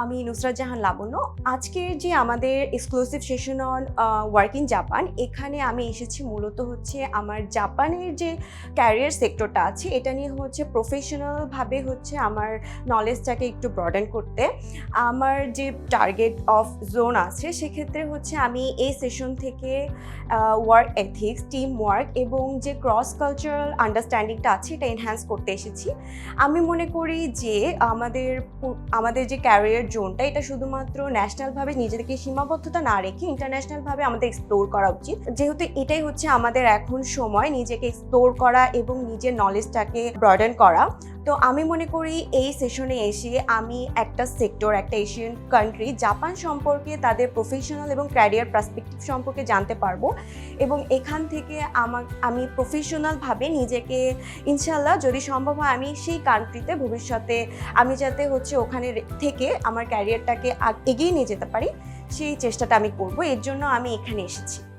আমি নুসরাত জাহান লাবণ্য। আজকের যে আমাদের exclusive session on work in Japan এখানে আমি এসেছি মূলত হচ্ছে আমার জাপানের যে ক্যারিয়ার সেক্টরটা আছে, এটা নিয়ে হচ্ছে প্রফেশনালভাবে হচ্ছে আমার নলেজটাকে একটু ব্রডেন করতে। আমার যে টার্গেট অফ জোন আছে, সেক্ষেত্রে হচ্ছে আমি এই সেশন থেকে ওয়ার্ক এথিক্স টিম ওয়ার্ক এবং যে ক্রস কালচারাল আন্ডারস্ট্যান্ডিংটা আছে, এটা এনহ্যান্স করতে এসেছি। আমি মনে করি যে আমাদের আমাদের যে ক্যারিয়ার জোনটা, এটা শুধুমাত্র ন্যাশনালভাবে নিজেদেরকে সীমাবদ্ধতা না রেখে ইন্টারন্যাশনালভাবে আমাদের এক্সপ্লোর করা উচিত। যেহেতু এটাই হচ্ছে আমাদের এখন সময় নিজেকে এক্সপ্লোর করা এবং নিজের নলেজটাকে ব্রডেন করা। তো আমি মনে করি এই সেশনে এসে আমি একটা সেক্টর একটা এশিয়ান কান্ট্রি জাপান সম্পর্কে তাদের প্রফেশনাল এবং ক্যারিয়ার পার্সপেক্টিভ সম্পর্কে জানতে পারব এবং এখান থেকে আমার আমি প্রফেশনালভাবে নিজেকে ইনশাল্লাহ যদি সম্ভব হয় আমি সেই কান্ট্রিতে ভবিষ্যতে আমি যাতে হচ্ছে ওখানে থেকে আমার ক্যারিয়ারটাকে এগিয়ে নিয়ে যেতে পারি, সেই চেষ্টাটা আমি করব। এর জন্য আমি এখানে এসেছি।